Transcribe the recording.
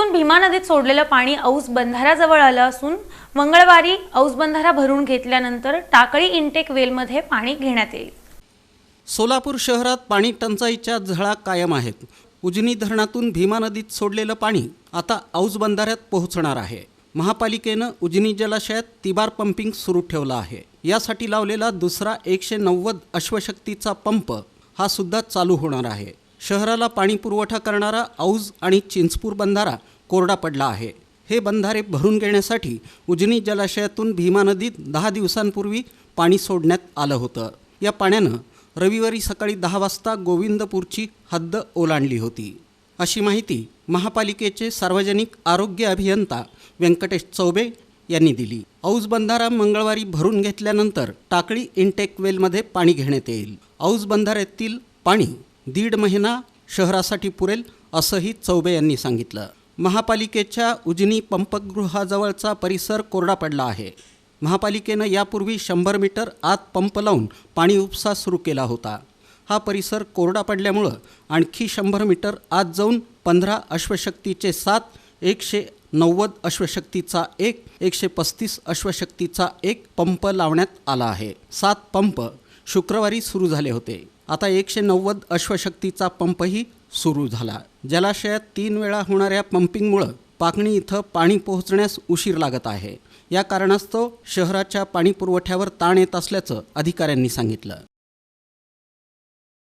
उजनीतून भीमा नदीत सोडलेलं पाणी औस बंधाऱ्याजवळ आलं असून मंगळवारी औस बंधारा भरून घेतल्यानंतर टाकळी इंटेक वेलमध्ये पाणी घेण्यात येईल. सोलापूर शहरात पाणी टंचाईच्या झळा कायम आहेत. उजनी धरणातून भीमा नदीत सोडलेलं पाणी आता औस बंधाऱ्यात पोहोचणार आहे. महापालिकेनं उजनी जलाशयात तिबार पंपिंग सुरू ठेवलं आहे. यासाठी लावलेला दुसरा एकशे नव्वद अश्वशक्तीचा पंप हा सुद्धा चालू होणार आहे. शहराला पाणी पुरवठा करणारा औज आणि चिंचपूर बंधारा कोरडा पडला आहे. हे बंधारे भरून घेण्यासाठी उजनी जलाशयातून भीमा नदीत दहा दिवसांपूर्वी पाणी सोडण्यात आलं होतं. या पाण्यानं रविवारी सकाळी दहा वाजता गोविंदपूरची हद्द ओलांडली होती. अशी माहिती महापालिकेचे सार्वजनिक आरोग्य अभियंता व्यंकटेश चौबे यांनी दिली. औज बंधारा मंगळवारी भरून घेतल्यानंतर टाकळी इंटेक वेलमध्ये पाणी घेण्यात येईल. औज बंधाऱ्यातील पाणी दीड महिना शहरासाठी पुरेल असंही चौबे यांनी सांगितलं. महापालिकेच्या उजनी पंपगृहाजवळचा परिसर कोरडा पडला आहे. महापालिकेनं यापूर्वी शंभर मीटर आत पंप लावून पाणी उपसा सुरू केला होता. हा परिसर कोरडा पडल्यामुळं आणखी शंभर मीटर आत जाऊन पंधरा अश्वशक्तीचे सात एकशे नव्वद अश्वशक्तीचा एक एकशे पस्तीस अश्वशक्तीचा एक पंप लावण्यात आला आहे. सात पंप शुक्रवारी सुरू झाले होते. आता एकशे नव्वद अश्वशक्तीचा पंपही सुरू झाला जलाशयात तीन वेळा होणाऱ्या पंपिंगमुळं पाकणी इथं पाणी पोहोचण्यास उशीर लागत आहे. या कारणास्तव शहराच्या पाणी पुरवठ्यावर ताण येत असल्याचं अधिकाऱ्यांनी सांगितलं.